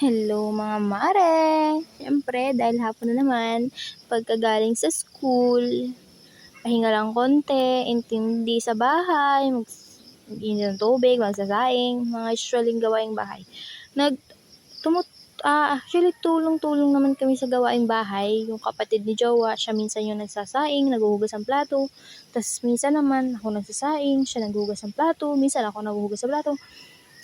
Hello mga mare! Siyempre, dahil hapon na naman, pagkagaling sa school, pahinga lang konti, intindi sa bahay, mag ng tubig, magsasaing, mga usualing gawaing bahay. Nag, tumut, ah, actually, tulong-tulong naman kami sa gawaing bahay. Yung kapatid ni Jowa, siya minsan yung nagsasaing, naghuhugas ng plato. Tapos minsan naman, ako nagsasaing, siya naghuhugas ng plato. Minsan ako naghuhugas ng plato.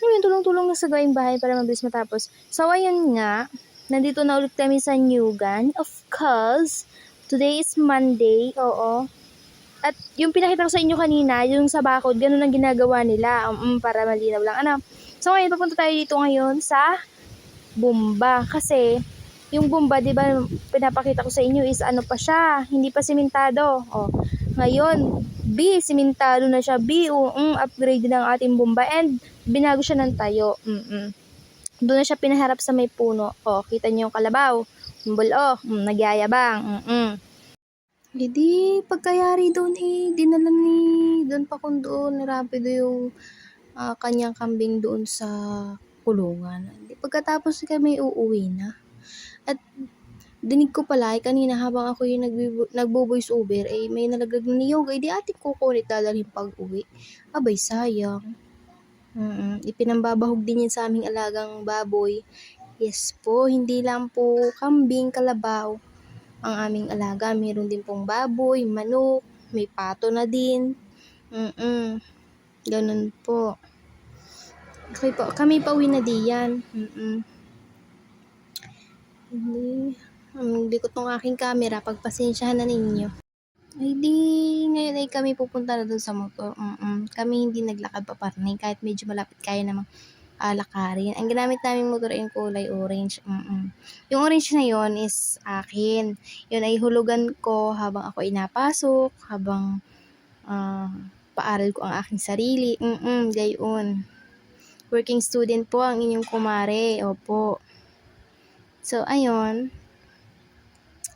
Yun, tulong-tulong na sa gawaing bahay para mabilis matapos. So, ayun nga, nandito na ulit kami sa Newgan. Of course, today is Monday, oo. At yung pinakita ko sa inyo kanina, yung sa bakod, ganun ang ginagawa nila, um, para malinaw lang. Ano? So, ngayon, papunta tayo dito ngayon sa Bumba. Kasi, yung Bumba, di ba, pinapakita ko sa inyo is ano pa siya, hindi pa simentado. O, ngayon, B, simentado na siya. B, um, upgrade ng ating Bumba. And, binago siya ng tayo. Mm-mm. Doon na siya pinaharap sa may puno. O, kita niyo yung kalabaw. Bulo, mm, nagyayabang. Mm-mm. Hindi, pagkayari doon eh, dinala ni, doon pa kung doon, rapido yung ah, kanyang kambing doon sa kulungan. Hindi, pagkatapos kami uuwi na. At dinig ko pala, eh, kanina habang ako yung nagbibu- nagbo-voice over, eh may nalaglag na niyog, eh di ating kukunit dadalhin pag uwi. Abay, sayang. Mm Ipinambabahog din yan sa aming alagang baboy. Yes po, hindi lang po kambing, kalabaw ang aming alaga. Meron din pong baboy, manok, may pato na din. Mm-mm. Ganun po. Okay po. Kami pauwi na diyan. Mm-mm. Hindi. Ang likot ng aking camera. Pagpasensyahan na ninyo. Ay di, ngayon ay kami pupunta na dun sa motor. Mm-mm. Kami hindi naglakad pa parning kahit medyo malapit kaya namang alakarin. Ang ginamit naming motor ay kulay orange. Mm-mm. Yung orange na yon is akin. Yun ay hulugan ko habang ako ay napasok, habang ah, paaral ko ang aking sarili. Mm-mm, gayon. Working student po ang inyong kumare. Opo. So, ayun.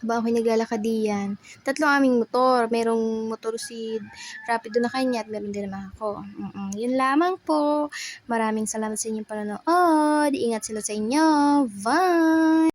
Habang ako'y naglalakad diyan. Tatlong aming motor. Merong motor si Rapido na kanya at meron din naman ako. Mm-mm. Yun lamang po. Maraming salamat sa inyong panonood. Ingat sila sa inyo. Bye!